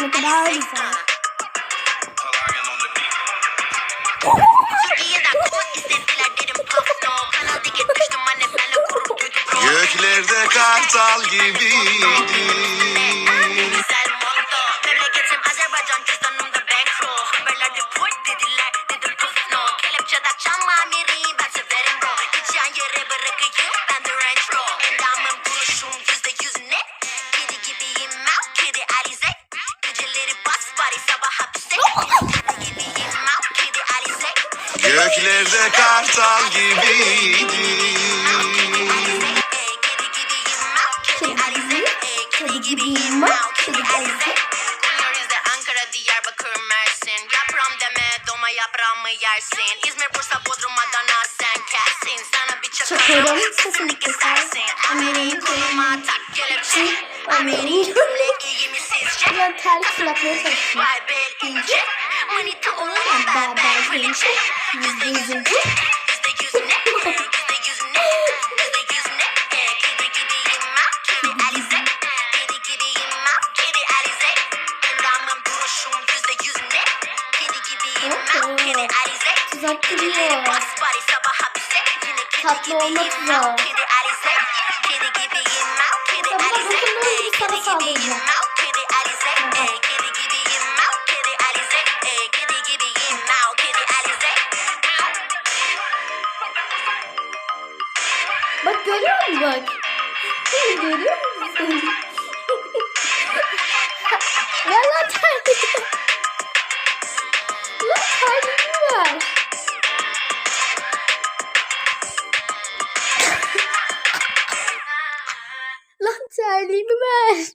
Ne kadar güzel. Göklerde kartal gibiydi. Azerbaycan cüzdanımda bankroll Haberlerde put dediler dedim puf no Kelepçe takacağım amiri Göklerde kartal gibiydi. Kedi gibiyim out kedi gibiyim Ankara, Diyarbakır, Mersin. Yaprağım deme, doma yaprağımı yersin. İzmir, Bursa, Bodrum, Adana sen Sana bir çakarım, sesini kesersin Amerin koluma tak kelepçe Amerin gömlek. iyi mi sizce? Ben tel fırlatmaya çalışıyorum. Vay be ince. Manita olan berber kraliçe Yüzde yüzünce Yüzde yüz ne? Yüzde yüz ne? Yüzde yüz ne? Kedi gibiyim ha Kedi Alize Kedi gibiyim ha Kedi Alize Endamım duruşum yüzde yüz ne? Kedi gibiyim ha Kedi Alize Tuzak kedi Tatlı olmak gibiyim ha zor. Kedi Alize Kedi Bak görüyor musun bak? Görüyor musun? Ver lan terliği. Lan terliğimi ver. Lan terliğimi ver.